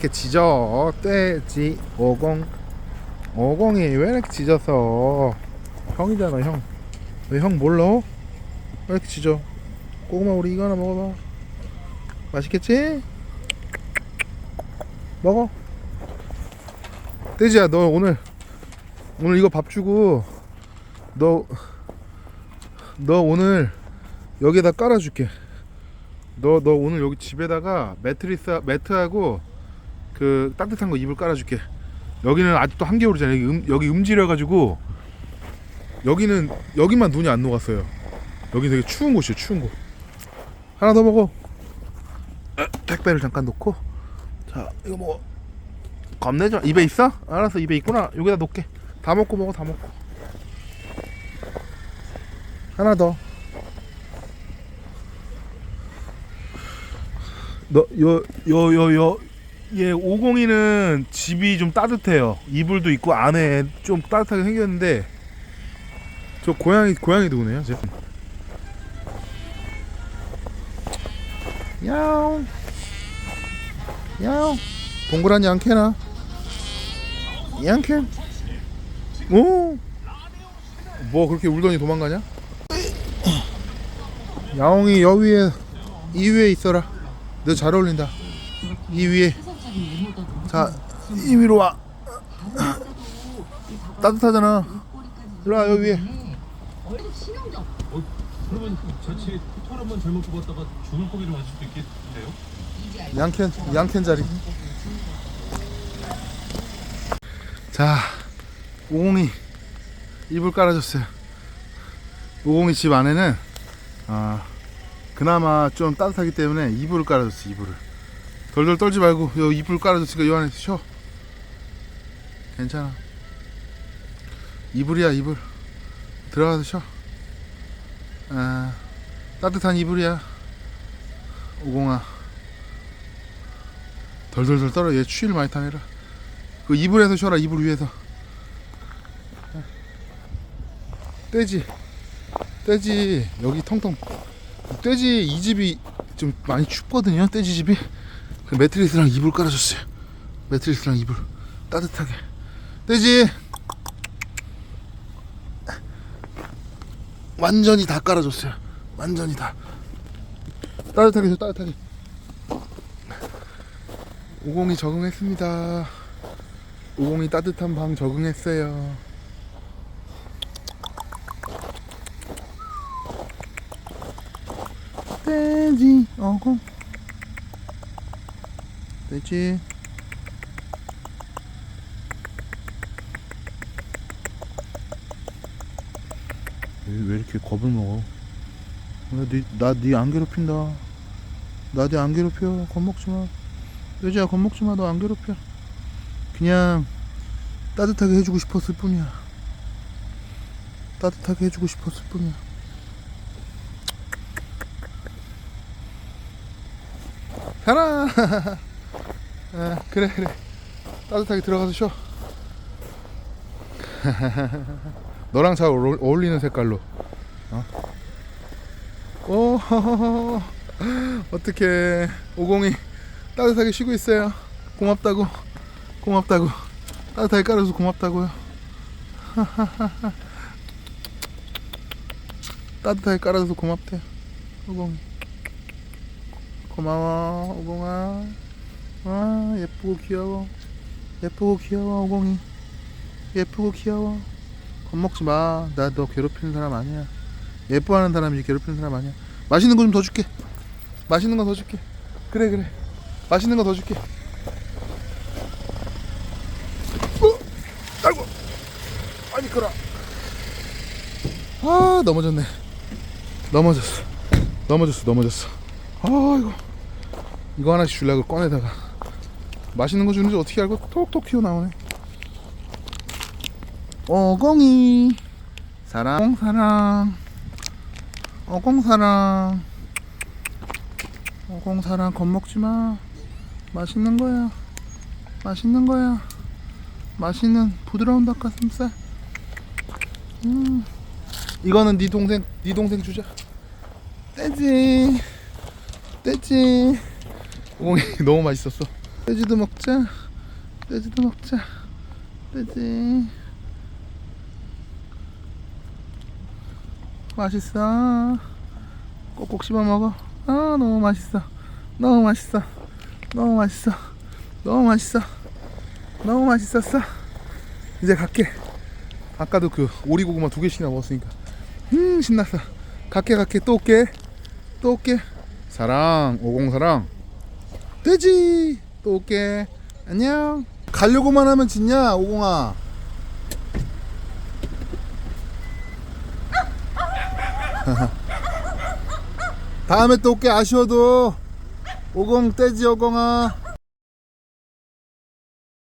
이렇게 짖어 떼지 50 50이 왜 이렇게 짖어서? 형이잖아 형 왜 형 몰라? 왜 이렇게 짖어 고구마 우리 이거 하나 먹어봐. 맛있겠지? 먹어. 떼지야 너 오늘. 오늘 이거 밥 주고 너너 오늘 여기에다 깔아줄게. 너너 오늘 여기 집에다가 매트리스 매트하고 그 따뜻한 거 이불 깔아줄게. 여기는 아직도 한겨울이잖아. 여기, 음, 여기 음지려 가지고 여기는 여기만 눈이 안 녹았어요. 여기 되게 추운 곳이에요. 추운 곳. 하나 더 먹어. 아, 택배를 잠깐 놓고 자 이거 먹어. 겁내죠? 입에 있어? 알았어 입에 있구나. 여기다 놓게. 다 먹고 먹어 다 먹고. 하나 더. 너 요 요 요 요 예, 502는 집이 좀 따뜻해요. 이불도 있고 안에 좀 따뜻하게 생겼는데 저 고양이 고양이도 오네요. 제. 야옹 야옹 동그란 양캐나 양캐 오 뭐 그렇게 울더니 도망가냐? 야옹이 여 위에 이 위에 있어라. 너 잘 어울린다. 이 위에 자, 이 위로 와. 따뜻하잖아. 일로 와, 여기 위에. 그러면 자칫 털 한번 잘못 뽑았다가 죽을 고기를 맞을 수도 있겠는데요? 양캔, 양캔 자리. 자, 오공이 이불 깔아줬어요. 오공이 집 안에는, 아, 그나마 좀 따뜻하기 때문에 이불을 깔아줬어, 이불을. 덜덜 떨지 말고, 요 이불 깔아줬으니까 요 안에 쉬어. 괜찮아. 이불이야, 이불. 들어가서 쉬어. 아, 따뜻한 이불이야. 오공아. 덜덜덜 떨어 얘 추위를 많이 타내라 그 이불에서 쉬어라 이불 위에서 떼지 떼지 여기 통통 떼지 이 집이 좀 많이 춥거든요 떼지 집이 그 매트리스랑 이불 깔아줬어요. 매트리스랑 이불. 따뜻하게. 떼지! 완전히 다 깔아줬어요. 완전히 다. 따뜻하게 줘 따뜻하게. 50이 적응했습니다. 50이 따뜻한 방 적응했어요. 돼지 어공 돼지 왜, 왜 이렇게 겁을 먹어? 나네 안 괴롭힌다. 나 네 안 괴롭혀. 겁먹지 마. 여자야 겁먹지 마. 너 안 괴롭혀. 그냥 따뜻하게 해주고 싶었을 뿐이야. 따뜻하게 해주고 싶었을 뿐이야. 편아. 아, 그래 그래. 따뜻하게 들어가서 쉬어. 너랑 잘 어울- 어울리는 색깔로. 어? 오, 어떻게 오공이 따뜻하게 쉬고 있어요. 고맙다고, 고맙다고, 따뜻하게 깔아서 고맙다고요. 따뜻하게 깔아서 고맙대, 오공이. 고마워, 오공아. 아, 예쁘고 귀여워. 예쁘고 귀여워, 오공이. 예쁘고 귀여워. 겁먹지 마. 나 너 괴롭히는 사람 아니야. 예뻐하는 사람이지 괴롭히는 사람 아니야. 맛있는 거 좀 더 줄게. 맛있는 거 더 줄게. 그래 그래. 맛있는 거 더 줄게. 어, 아이고, 아니 그라. 아 넘어졌네. 넘어졌어. 넘어졌어 넘어졌어. 아이고. 이거 하나씩 주려고 꺼내다가 맛있는 거 주는지 어떻게 알고 톡톡 튀어나오네. 어공이. 사랑. 사랑. 어공 사랑. 어공 사랑 겁먹지마. 맛있는 거야. 맛있는 거야. 맛있는 부드러운 닭가슴살. 음. 이거는 네 동생 네 동생 주자. 떼지. 떼지. 어공이 너무 맛있었어 떼지도 먹자. 떼지도 먹자. 떼지. 맛있어. 꼭꼭 씹어 먹어. 아 너무 맛있어. 너무 맛있어. 너무 맛있어. 너무 맛있어. 너무 맛있었어. 이제 갈게. 아까도 그 오리고구마 두 개씩이나 먹었으니까. 음 신났어. 갈게 갈게. 또 올게. 또 올게. 사랑. 오공사랑. 돼지 또 올게. 안녕. 가려고만 하면 짓냐 오공아? 다음에 또 올게 아쉬워도. 오공 떼지 오공아